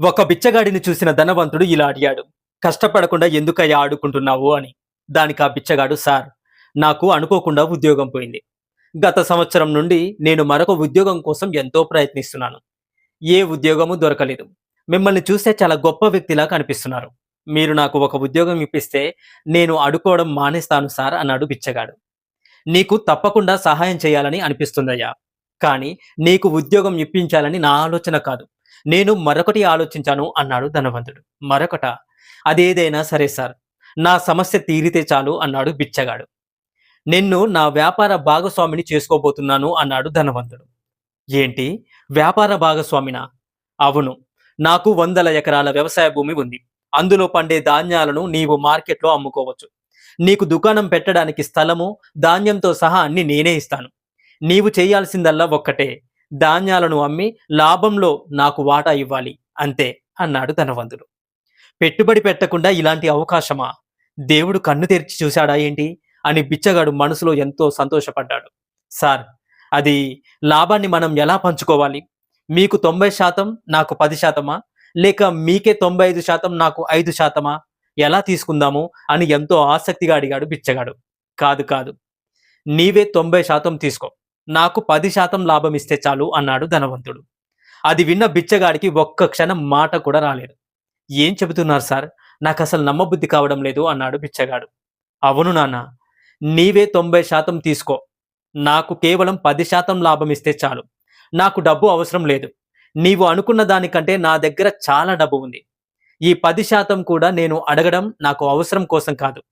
ఒక బిచ్చగాడిని చూసిన ధనవంతుడు ఇలా అడిగాడు కష్టపడకుండా ఎందుకయ్యా ఆడుకుంటున్నావు? అని. దానికి ఆ బిచ్చగాడు సార్ నాకు అనుకోకుండా ఉద్యోగం పోయింది. గత సంవత్సరం నుండి నేను మరొక ఉద్యోగం కోసం ఎంతో ప్రయత్నిస్తున్నాను. ఏ ఉద్యోగము దొరకలేదు. మిమ్మల్ని చూస్తే చాలా గొప్ప వ్యక్తిలా కనిపిస్తున్నారు మీరు నాకు ఒక ఉద్యోగం ఇప్పిస్తే నేను అడుకోవడం మానేస్తాను సార్ అన్నాడు బిచ్చగాడు. నీకు తప్పకుండా సహాయం చేయాలని అనిపిస్తుందయ్యా. కానీ నీకు ఉద్యోగం ఇప్పించాలని నా ఆలోచన కాదు. నేను మరొకటి ఆలోచించాను అన్నాడు ధనవంతుడు. మరొకట అదేదైనా సరే సార్ నా సమస్య తీరితే చాలు అన్నాడు బిచ్చగాడు. నిన్ను నా వ్యాపార భాగస్వామిని చేసుకోబోతున్నాను అన్నాడు ధనవంతుడు. ఏంటి? వ్యాపార భాగస్వామినా? అవును నాకు వందల ఎకరాల వ్యవసాయ భూమి ఉంది. అందులో పండే ధాన్యాలను నీవు మార్కెట్లో అమ్ముకోవచ్చు. నీకు దుకాణం పెట్టడానికి స్థలము ధాన్యంతో సహా అన్ని నేనే ఇస్తాను. నీవు చేయాల్సిందల్లా ఒక్కటే. ధాన్యాలను అమ్మి లాభంలో నాకు వాటా ఇవ్వాలి అంతే అన్నాడు ధనవంతుడు. పెట్టుబడి పెట్టకుండా ఇలాంటి అవకాశమా? దేవుడు కన్ను తెరిచి చూశాడా ఏంటి? అని బిచ్చగాడు మనసులో ఎంతో సంతోషపడ్డాడు. సార్ అది లాభాన్ని మనం ఎలా పంచుకోవాలి? మీకు తొంభై శాతం నాకు పది శాతమా? లేక మీకే తొంభై ఐదు శాతం నాకు ఐదు శాతమా? ఎలా తీసుకుందాము? అని ఎంతో ఆసక్తిగా అడిగాడు బిచ్చగాడు. కాదు కాదు నీవే తొంభై శాతం తీసుకో. నాకు పది శాతం లాభం ఇస్తే చాలు అన్నాడు ధనవంతుడు. అది విన్న బిచ్చగాడికి ఒక్క క్షణం మాట కూడా రాలేదు. ఏం చెబుతున్నారు సార్? నాకు అసలు నమ్మబుద్ధి కావడం లేదు అన్నాడు బిచ్చగాడు. అవును నాన్న నీవే తొంభై శాతం తీసుకో. నాకు కేవలం పది శాతం లాభం ఇస్తే చాలు. నాకు డబ్బు అవసరం లేదు. నీవు అనుకున్న దానికంటే నా దగ్గర చాలా డబ్బు ఉంది. ఈ పది శాతం కూడా నేను అడగడం నాకు అవసరం కోసం కాదు.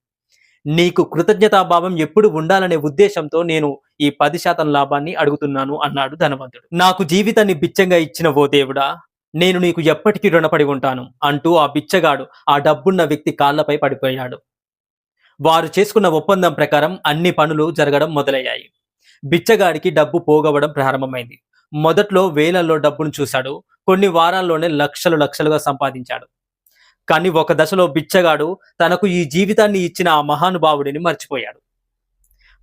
నీకు కృతజ్ఞతాభావం ఎప్పుడు ఉండాలనే ఉద్దేశంతో నేను ఈ పది శాతం లాభాన్ని అడుగుతున్నాను అన్నాడు ధనవంతుడు. నాకు జీవితాన్ని బిచ్చంగా ఇచ్చిన ఓ దేవుడా నేను నీకు ఎప్పటికీ రుణపడి ఉంటాను అంటూ ఆ బిచ్చగాడు ఆ డబ్బున్న వ్యక్తి కాళ్ళపై పడిపోయాడు. వారు చేసుకున్న ఒప్పందం ప్రకారం అన్ని పనులు జరగడం మొదలయ్యాయి. బిచ్చగాడికి డబ్బు పోగవడం ప్రారంభమైంది. మొదట్లో వేలల్లో డబ్బును చూశాడు కొన్ని వారాల్లోనే లక్షలు లక్షలుగా సంపాదించాడు. కానీ ఒక దశలో బిచ్చగాడు తనకు ఈ జీవితాన్ని ఇచ్చిన ఆ మహానుభావుడిని మర్చిపోయాడు.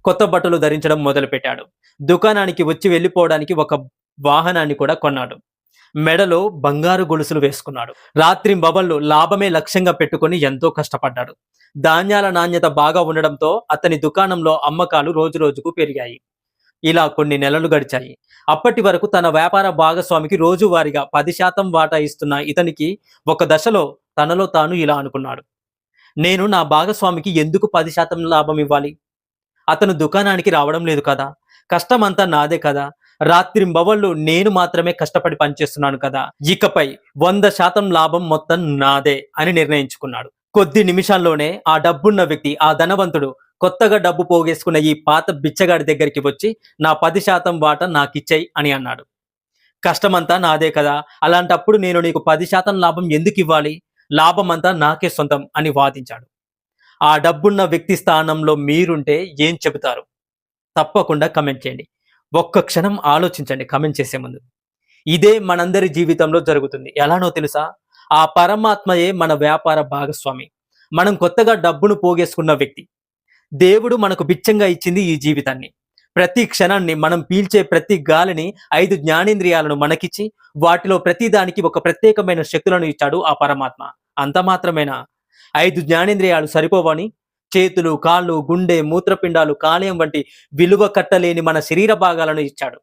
కొత్త బట్టలు ధరించడం మొదలుపెట్టాడు. దుకాణానికి వచ్చి వెళ్ళిపోవడానికి ఒక వాహనాన్ని కూడా కొన్నాడు. మెడలో బంగారు గొలుసులు వేసుకున్నాడు. రాత్రి బబల్లో లాభమే లక్ష్యంగా పెట్టుకొని ఎంతో కష్టపడ్డాడు. ధాన్యాల నాణ్యత బాగా ఉండడంతో అతని దుకాణంలో అమ్మకాలు రోజు రోజుకు పెరిగాయి. ఇలా కొన్ని నెలలు గడిచాయి. అప్పటి వరకు తన వ్యాపార భాగస్వామికి రోజువారీగా పది శాతం వాటా ఇస్తున్న ఇతనికి ఒక దశలో తనలో తాను ఇలా అనుకున్నాడు. నేను నా భాగస్వామికి ఎందుకు పది శాతం లాభం ఇవ్వాలి? అతను దుకాణానికి రావడం లేదు కదా. కష్టమంతా నాదే కదా. రాత్రింబవళ్ళు నేను మాత్రమే కష్టపడి పనిచేస్తున్నాను కదా. ఇకపై వంద శాతం లాభం మొత్తం నాదే అని నిర్ణయించుకున్నాడు. కొద్ది నిమిషాల్లోనే ఆ డబ్బున్న వ్యక్తి ఆ ధనవంతుడు కొత్తగా డబ్బు పోగేసుకున్న ఈ పాత బిచ్చగాడి దగ్గరికి వచ్చి నా పది శాతం వాట నాకిచ్చాయి అని అన్నాడు. కష్టమంతా నాదే కదా. అలాంటప్పుడు నేను నీకు పది శాతం లాభం ఎందుకు ఇవ్వాలి? లాభం అంతా నాకే సొంతం అని వాదించాడు. ఆ డబ్బున్న వ్యక్తి స్థానంలో మీరుంటే ఏం చెబుతారు? తప్పకుండా కమెంట్ చేయండి. ఒక్క క్షణం ఆలోచించండి కమెంట్ చేసే ముందు. ఇదే మనందరి జీవితంలో జరుగుతుంది. ఎలానో తెలుసా? ఆ పరమాత్మయే మన వ్యాపార భాగస్వామి. మనం కొత్తగా డబ్బును పోగేసుకున్న వ్యక్తి. దేవుడు మనకు బిచ్చంగా ఇచ్చింది ఈ జీవితాన్ని. ప్రతి క్షణాన్ని మనం పీల్చే ప్రతి గాలిని ఐదు జ్ఞానేంద్రియాలను మనకిచ్చి వాటిలో ప్రతి దానికి ఒక ప్రత్యేకమైన శక్తులను ఇచ్చాడు ఆ పరమాత్మ. అంత మాత్రమేనా? ఐదు జ్ఞానేంద్రియాలు సరిపోవని చేతులు కాళ్ళు గుండె మూత్రపిండాలు కాలేయం వంటి విలువ కట్టలేని మన శరీర భాగాలను ఇచ్చాడు.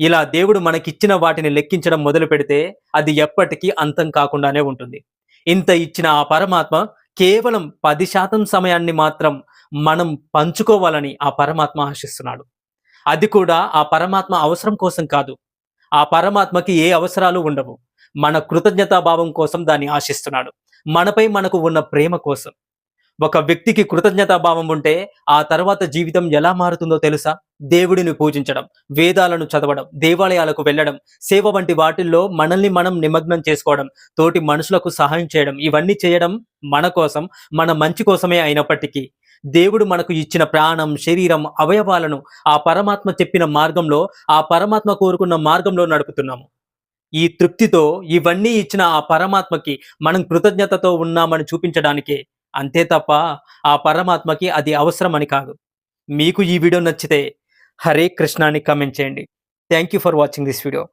ఇలా దేవుడు మనకిచ్చిన వాటిని లెక్కించడం మొదలు పెడితే అది ఎప్పటికీ అంతం కాకుండానే ఉంటుంది. ఇంత ఇచ్చిన ఆ పరమాత్మ కేవలం పది శాతం సమయాన్ని మాత్రం మనం పంచుకోవాలని ఆ పరమాత్మ ఆశిస్తున్నాడు. అది కూడా ఆ పరమాత్మ అవసరం కోసం కాదు. ఆ పరమాత్మకి ఏ అవసరాలు ఉండవు. మన కృతజ్ఞతాభావం కోసం దాన్ని ఆశిస్తున్నాడు. మనపై మనకు ఉన్న ప్రేమ కోసం. ఒక వ్యక్తికి కృతజ్ఞతాభావం ఉంటే ఆ తర్వాత జీవితం ఎలా మారుతుందో తెలుసా? దేవుడిని పూజించడం వేదాలను చదవడం దేవాలయాలకు వెళ్ళడం సేవ వంటి వాటిల్లో మనల్ని మనం నిమగ్నం చేసుకోవడం తోటి మనుషులకు సహాయం చేయడం ఇవన్నీ చేయడం మన కోసం మన మంచి కోసమే అయినప్పటికీ దేవుడు మనకు ఇచ్చిన ప్రాణం శరీరం అవయవాలను ఆ పరమాత్మ చెప్పిన మార్గంలో ఆ పరమాత్మ కోరుకున్న మార్గంలో నడుపుతున్నాము. ఈ తృప్తితో ఇవన్నీ ఇచ్చిన ఆ పరమాత్మకి మనం కృతజ్ఞతతో ఉన్నామని చూపించడానికే. అంతే తప్ప ఆ పరమాత్మకి అది అవసరమని కాదు. మీకు ఈ వీడియో నచ్చితే హరే కృష్ణాని కమెంట్ చేయండి. Thank you for watching this video